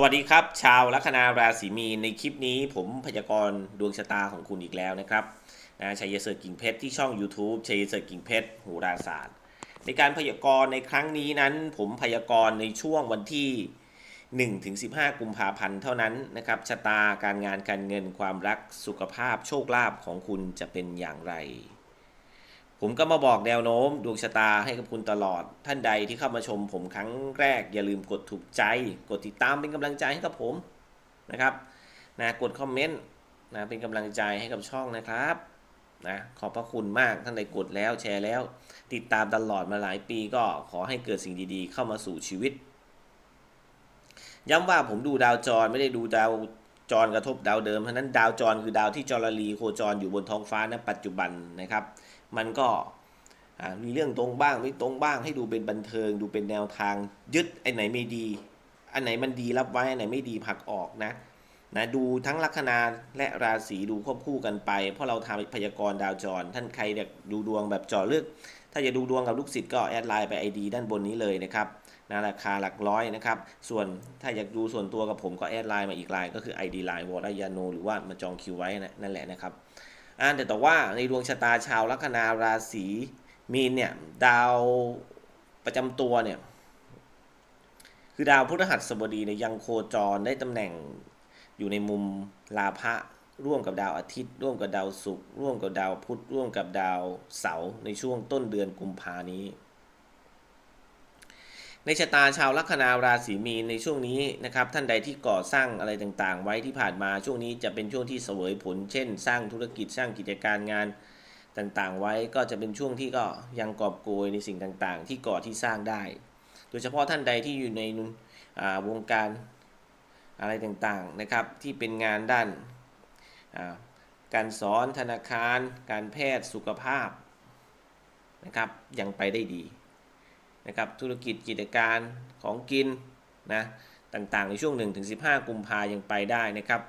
สวัสดีครับ ชาวลัคนาราศีมีนในคลิปนี้ผมพยากรณ์ดวงชะตาของคุณอีกแล้วนะครับนะชัยเสร์กิ่งเพชรที่ช่อง YouTube ชัยเสร์กิ่งเพชรโหูราศาสตร์ ในการพยากรณ์ในครั้งนี้นั้น ผมพยากรณ์ในช่วงวันที่1ถึง15 กุมภาพันธ์เท่านั้นนะครับชะตาการงานการเงินความรักสุขภาพโชคลาภของคุณจะเป็นอย่างไร ผมก็มาบอกแนวโน้มดวงชะตาให้กับคุณตลอด ท่านใดที่เข้ามาชมผมครั้งแรก อย่าลืมกดถูกใจ กดติดตามเป็นกำลังใจให้กับผมนะครับนะกดคอมเมนต์นะเป็นกำลังใจให้กับช่องนะครับนะขอบพระคุณมากท่านใดกดแล้วแชร์แล้ว ติดตามตลอดมาหลายปีก็ขอให้เกิดสิ่งดีๆ เข้ามาสู่ชีวิต ย้ำว่าผมดูดาวจรไม่ได้ดูดาวจรกระทบดาวเดิมเพราะฉะนั้นดาวจรคือดาวที่จรลีโคจรอยู่บนท้องฟ้าณปัจจุบันนะครับ มันก็มีเรื่องตรงบ้างไม่ตรงบ้างให้ดูเป็นบันเทิง ดูเป็นแนวทางยึดไอ้ไหนไม่ดี อันไหนมันดีรับไว้อันไหนไม่ดีผลักออกนะนะดูทั้งลัคนาและราศีดูควบคู่กันไป เพราะเราทำพยากรณ์ดาวจร ท่านใครอยากดูดวงแบบเจาะลึก ถ้าจะดูดวงกับลูกศิษย์ก็แอดไลน์ไป ID ด้านบนนี้เลยนะครับนะราคาหลักร้อยนะครับ ส่วนถ้าอยากดูส่วนตัวกับผมก็แอดไลน์มาอีกไลน์ก็คือ ID ไลน์วอรยาโนหรือว่ามาจองคิวไว้นะนั่นแหละนะครับ อ่าแต่แต่ว่าในดวงชะตาชาวลัคนาราศีมีนเนี่ยดาวประจำตัวเนี่ยคือดาวพฤหัสบดีเนี่ยยังโคจรได้ตำแหน่งอยู่ในมุมลาภะร่วมกับดาวอาทิตย์ ร่วมกับดาวศุกร์ร่วมกับดาวพุธร่วมกับดาวเสาร์ในช่วงต้นเดือนกุมภานี้ ในชะตาชาวลัคนาราศีมีนในช่วงนี้นะครับท่านใดที่ก่อสร้างอะไรต่างๆ ไว้ที่ผ่านมาช่วงนี้จะเป็นช่วงที่เสวยผล เช่น สร้างธุรกิจสร้างกิจการงานต่างๆ ไว้ก็จะเป็นช่วงที่ก็ยังกอบโกยในสิ่งต่างๆ ที่ก่อที่สร้างได้ โดยเฉพาะท่านใดที่อยู่ในวงการอะไรต่างๆนะครับที่เป็นงานด้านการสอนธนาคาร การแพทย์สุขภาพนะครับยังไปได้ดี นะครับธุรกิจกิจการของกินนะต่างๆ ในช่วง 1-15 กุมภายังไปได้นะครับ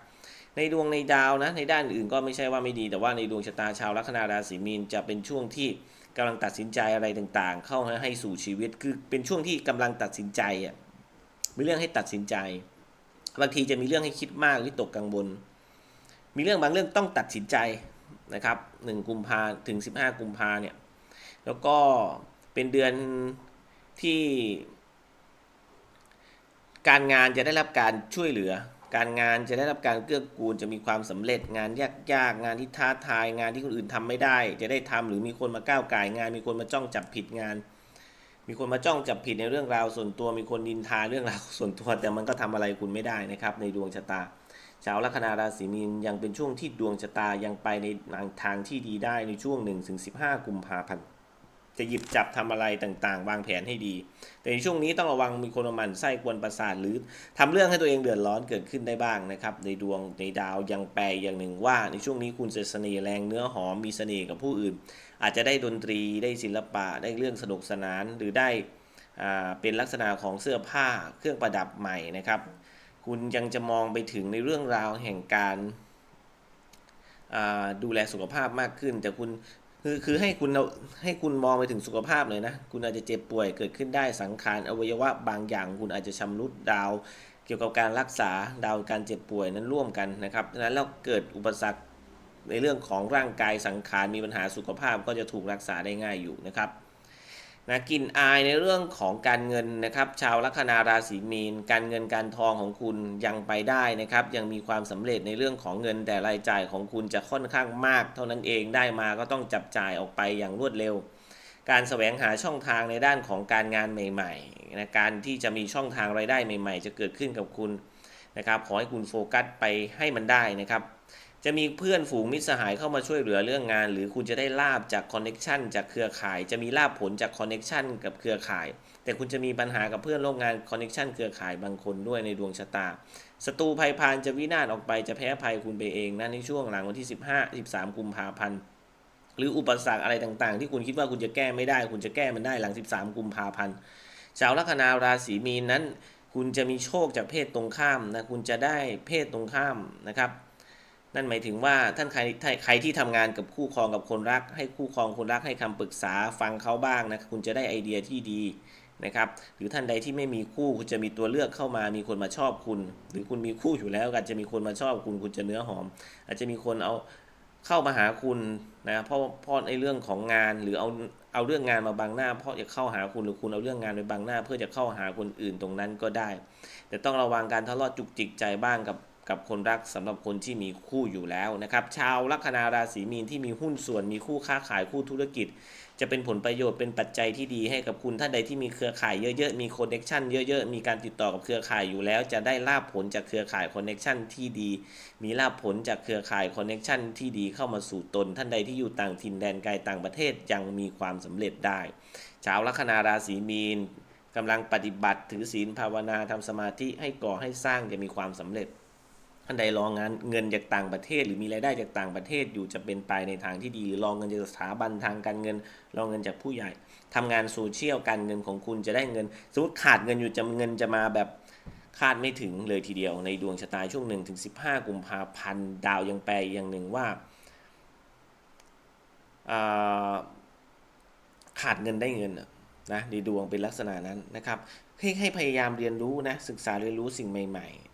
ในดวงในดาวนะในด้านอื่นก็ไม่ใช่ว่าไม่ดี แต่ว่าในดวงชะตาชาวลัคนาราศีมีนจะเป็นช่วงที่กำลังตัดสินใจอะไรต่างๆ เข้าให้สู่ชีวิตคือเป็นช่วงที่กำลังตัดสินใจอะมีเรื่องให้ตัดสินใจบางทีจะมีเรื่องให้คิดมากวิตกกังวลมีเรื่องบางเรื่องต้องตัดสินใจนะครับ1กุมภาถึง 15 กุมภาเนี่ยแล้วก็เป็นเดือน ที่การงานจะได้รับการช่วยเหลือ การงานจะได้รับการเกื้อกูลจะมีความสำเร็จงานยากๆงานที่ท้าทายงานที่คนอื่นทำไม่ได้ จะได้ทำหรือมีคนมาก้าวไก่งาน มีคนมาจ้องจับผิดงาน มีคนมาจ้องจับผิดในเรื่องราวส่วนตัว มีคนดินทาเรื่องราวส่วนตัว แต่มันก็ทำอะไรคุณไม่ได้นะครับ ในดวงชะตาชาวลัคนาราศีมีนยังเป็นช่วงที่ดวงชะตายังไปในทางที่ดีได้ในช่วง1ถึง15 กุมภาพันธ์ จะหยิบจับทำอะไรต่างๆ วางแผนให้ดี แต่ในช่วงนี้ต้องระวังมีคนมาหมันไส้กวนประสาทหรือทำเรื่องให้ตัวเองเดือดร้อนเกิดขึ้นได้บ้างนะครับ ในดวงในดาวยังแปลอย่างหนึ่งว่า ในช่วงนี้คุณจะเสน่ห์แรงเนื้อหอมมีเสน่ห์กับผู้อื่น อาจจะได้ดนตรีได้ศิลปะได้เรื่องสนุกสนานหรือได้อ่าเป็นลักษณะของเสื้อผ้าเครื่องประดับใหม่นะครับ คุณยังจะมองไปถึงในเรื่องราวแห่งการอ่าดูแลสุขภาพมากขึ้น แต่คุณ คือคือให้คุณเอาให้คุณมองไปถึงสุขภาพเลยนะ คุณอาจจะเจ็บป่วยเกิดขึ้นได้สังขารอวัยวะบางอย่าง คุณอาจจะชำรุดดาว เกี่ยวกับการรักษาดาวการเจ็บป่วยนั้นร่วมกันนะครับดังนั้นแล้วเกิดอุปสรรคในเรื่องของร่างกายสังขารมีปัญหาสุขภาพก็จะถูกรักษาได้ง่ายอยู่นะครับ นะกินอายในเรื่องของการเงินนะครับชาวลัคนาราศีมีน การเงินการทองของคุณยังไปได้นะครับ ยังมีความสำเร็จในเรื่องของเงินแต่รายจ่ายของคุณจะค่อนข้างมาก เท่านั้นเองได้มาก็ต้องจับจ่ายออกไปอย่างรวดเร็ว การแสวงหาช่องทางในด้านของการงานใหม่ๆนะการที่จะมีช่องทางรายได้ใหม่ ๆ จะเกิดขึ้นกับคุณนะครับขอให้คุณโฟกัสไปให้มันได้นะครับ จะมีเพื่อนฝูงมิตรสหายเข้ามาช่วยเหลือเรื่องงาน หรือคุณจะได้ลาบจากคอนเน็ชันจากเครือข่าย จะมีลาบผลจากคอนเน็ชันกับเครือข่าย แต่คุณจะมีปัญหากับเพื่อนร่วมงานคอนเน็ชันเครือข่ายบางคนด้วยในดวงชะตาศัตรูภัยพานจะวินาศออกไปจะแพ้ภัยคุณไปเองนะในช่วงหลังวันที่ 15 13 กุมภาพันธ์หรืออุปสรรคอะไรต่างๆ ที่คุณคิดว่าคุณจะแก้ไม่ได้ คุณจะแก้มันได้หลัง 13 กุมภาพันธ์ชาวลัคนาราศีมีนนั้น คุณจะมีโชคจากเพศตรงข้ามนะคุณจะได้เพศตรงข้ามนะครับ นั่นหมายถึงว่าท่านใครใครที่ทำงานกับคู่ครองกับคนรัก ให้คู่ครองคนรักให้คำปรึกษาฟังเขาบ้างนะคุณจะได้ไอเดียที่ดีนะครับ หรือท่านใดที่ไม่มีคู่คุณจะมีตัวเลือกเข้ามา มีคนมาชอบคุณ หรือคุณมีคู่อยู่แล้วอาจจะมีคนมาชอบคุณ คุณจะเนื้อหอม อาจจะมีคนเอาเข้ามาหาคุณนะเพราะเพราะในเรื่องของงานหรือเอาเอาเรื่องงานมาบังหน้า เพราะจะเข้าหาคุณหรือคุณเอาเรื่องงานไปบังหน้า เพื่อจะเข้าหาคนอื่นตรงนั้นก็ได้ แต่ต้องระวังการทะเลาะจุกจิกใจบ้างกับ กับคนรักสำหรับคนที่มีคู่อยู่แล้วนะครับ ชาวลัคนาราศีมีนที่มีหุ้นส่วนมีคู่ค้าขายคู่ธุรกิจ จะเป็นผลประโยชน์เป็นปัจจัยที่ดีให้กับคุณท่านใดที่มีเครือข่ายเยอะๆมีคอนเน็ชันเยอะๆมีการติดต่อกับเครือข่ายอยู่แล้ว จะได้ลาบผลจากเครือข่ายคอนเน็ชันที่ดี มีลาบผลจากเครือข่ายคอนเน็ชันที่ดีเข้ามาสู่ตน ท่านใดที่อยู่ต่างถิ่นแดนไกลต่างประเทศยังมีความสำเร็จได้ ชาวลัคนาราศีมีนกำลังปฏิบัติถือศีลภาวนาทำสมาธิให้ก่อให้สร้างจะมีความสำเร็จ ท่านใดรองงานเงินจากต่างประเทศ หรือมีรายได้จากต่างประเทศอยู่จะเป็นไปในทางที่ดีหรือรองเงินจากสถาบันทางการเงิน รองเงินจากผู้ใหญ่ทำงานโซเชียลการเงินของคุณจะได้เงินสมมติขาดเงินอยู่จะเงินจะมาแบบคาดไม่ถึงเลยทีเดียว ในดวงชะตาช่วง1ถึง15 กุมภาพันธ์ดาวยังแปลอย่างหนึ่งว่าขาดเงินได้เงินนะในดวงเป็นลักษณะนั้นนะครับให้ให้พยายามเรียนรู้นะศึกษาเรียนรู้สิ่งใหม่ๆ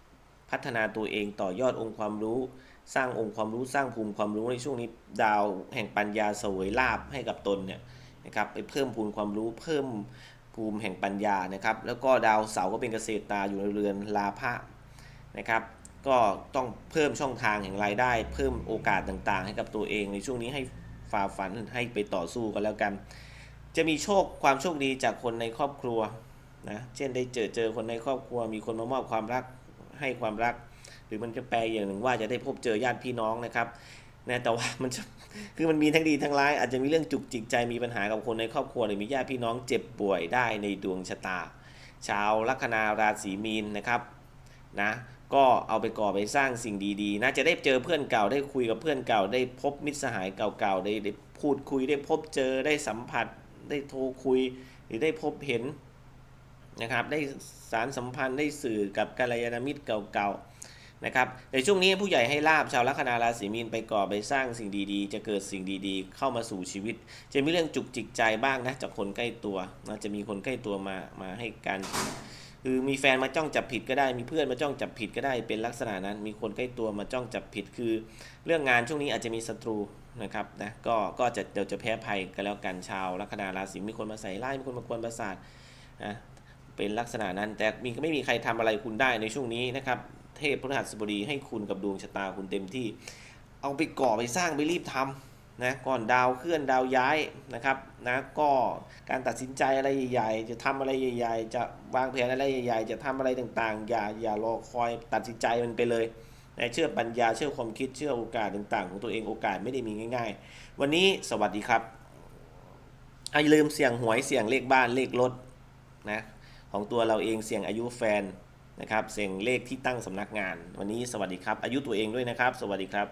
พัฒนาตัวเองต่อยอดองค์ความรู้ สร้างองค์ความรู้สร้างภูมิความรู้ในช่วงนี้ดาวแห่งปัญญาเสวยลาบให้กับตนเนี่ยนะครับไปเพิ่มพูนความรู้เพิ่มภูมิแห่งปัญญานะครับแล้วก็ดาวเสาร์ก็เป็นเกษตรตาอยู่ในเรือนลาภะนะครับก็ต้องเพิ่มช่องทางแห่งรายได้ เพิ่มโอกาสต่างๆ ให้กับตัวเองในช่วงนี้ให้ฝ่าฝันให้ไปต่อสู้กันแล้วกัน จะมีโชคความโชคดีจากคนในครอบครัวนะเช่นได้เจอเจอคนในครอบครัว มีคนมามอบความรัก ให้ความรัก หรือมันจะแปลอย่างหนึ่งว่าจะได้พบเจอญาติพี่น้องนะครับนะแต่ว่ามันจะคือมันมีทั้งดีทั้งร้าย อาจจะมีเรื่องจุกจิกใจมีปัญหากับคนในครอบครัวหรือมีญาติพี่น้องเจ็บป่วยได้ในดวงชะตา ชาวลัคนาราศีมีนนะครับนะก็เอาไปก่อไปสร้างสิ่งดีๆนะจะได้เจอเพื่อนเก่าได้คุยกับเพื่อนเก่า ได้พบมิตรสหายเก่าๆได้ได้พูดคุยได้พบเจอได้สัมผัส ได้โทรคุย หรือได้พบเห็น นะครับ ได้สารสัมพันธ์ได้สื่อกับกัลยาณมิตรเก่าๆนะครับในช่วงนี้ผู้ใหญ่ให้ลาบชาวลัคนาราศีมีนไปก่อไปสร้างสิ่งดีๆ จะเกิดสิ่งดีๆ เข้ามาสู่ชีวิต จะมีเรื่องจุกจิกใจบ้างนะจากคนใกล้ตัวนะจะมีคนใกล้ตัวมามาให้การคือมีแฟนมาจ้องจับผิดก็ได้มีเพื่อนมาจ้องจับผิดก็ได้เป็นลักษณะนั้น มีคนใกล้ตัวมาจ้องจับผิดคือ เรื่องงานช่วงนี้อาจจะมีศัตรูนะครับนะก็ก็จะเดี๋ยวจะแพ้ภัยกันแล้วกันชาวลัคนาราศีมีคนมาใส่ร้ายมีคนมากวนประสาทนะ เป็นลักษณะนั้น แต่มีไม่มีใครทำอะไรคุณได้ในช่วงนี้นะครับ เทพพฤหัสบดีให้คุณกับดวงชะตาคุณเต็มที่ เอาไปก่อไปสร้างไปรีบทำนะก่อนดาวเคลื่อนดาวย้ายนะครับนะก็การตัดสินใจอะไรใหญ่ๆ จะทำอะไรใหญ่ ๆ จะวางแผนอะไรใหญ่ ๆ จะทำอะไรต่างๆ อย่าอย่ารอคอยตัดสินใจมันไปเลยนะเชื่อปัญญาเชื่อความคิดเชื่อโอกาสต่างๆ ของตัวเองโอกาสไม่ได้มีง่าย ๆ วันนี้สวัสดีครับอย่าลืมเสี่ยงหวยเสี่ยงเลขบ้านเลขรถนะ ของตัวเราเองเสี่ยงอายุแฟนนะครับ เสี่ยงเลขที่ตั้งสำนักงาน วันนี้สวัสดีครับ อายุตัวเองด้วยนะครับ สวัสดีครับ